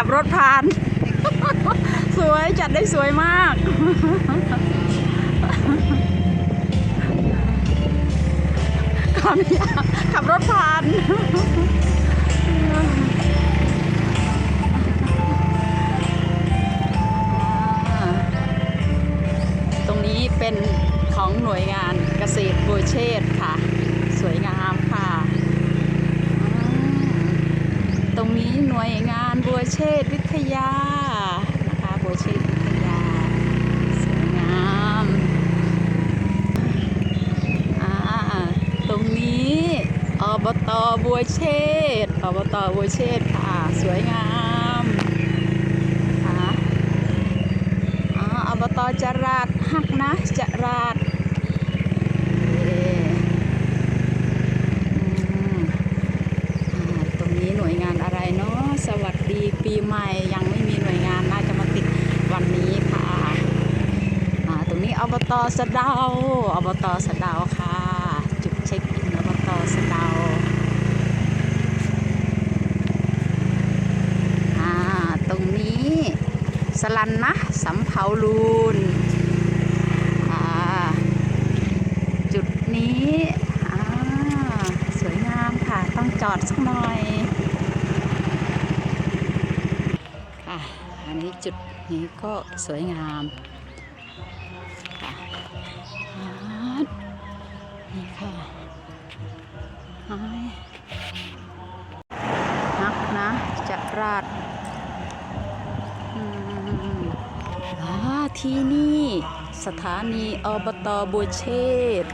ับรถผ่าน สวยจัดได้สวยมาก ขออนุญาตขับรถผ่านตรงนี้เป็นของหน่วยงานเกษตรบัวเชษค่ะ สวยงามค่ะอืมต รงนี้หน่วยงานบัวเชษวิทยานะคะบัวเชษวิทยาสวยงามอ่าตรงนี้อบตบัวเชษอบตบัวเชษค่ะสวยงามค่ะอ๋ออบตจราดฮักนะจราดเอ่ออืมอ่าตรงนี้หน่วยงานอะ ไรเนาะสวัสดีปีใหม่ยังไม่มีหน่วยงานน่าจะมาติดวันนี้ค่ะตรงนี้อบตสะดาวอบตสะดาวค่ะ จุดเช็คอินอบตสะดาอ่าตรงนี้สลันนะสำเภาลูนจุดนี้สวยงามค่ะต้องจอดสักหน่อย ค่ะ อันนี้จุดนี้ก็สวยงามค่ะนี่ค่ะนักนะจะราดที่นี่สถานีอบตบัวเชษฐ์